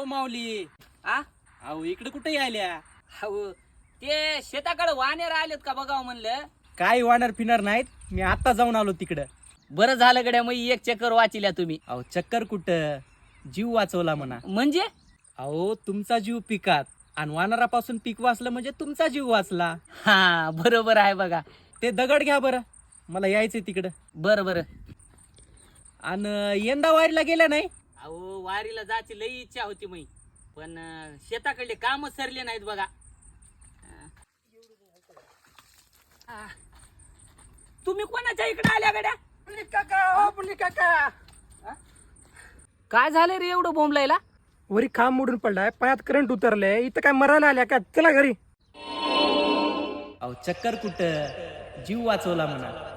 ओ माऊली. आ? अहो इकडे कुठे यायल्या अहो ते शेताकडे वानेर आलेत का बघावं म्हणलं? काय वाणार पिणार नाहीत? मी आता जाऊन आलो तिकडं. बरं झालं गड्या मग एक चक्कर वाचिल्या तुम्ही. अहो चक्कर कुठं? जीव वाचवला म्हणा. म्हणजे? अहो तुमचा जीव पिकात. आणि वानरापासून पीक वाचलं म्हणजे तुमचा जीव वाचला. हा बरोबर आहे बघा. ते दगड घ्या बरं. मला यायचंय तिकडं. बरं बरं. आणि यंदा वारीला गेल्या नाही? वारीला जायची लई इच्छा होती मी पण शेताकडले काम सरले नाहीत बघा. आ. तुम्ही कोणाच्या इकडे आल्या गड्या? काय झालं रे एवढं बोंबलायला? वरी खांब मोडून पडलाय पायात करंट उतरलंय इथं काय मरायला आल्या का? चला घरी. अहो चक्कर कुठं? जीव वाचवला म्हणा.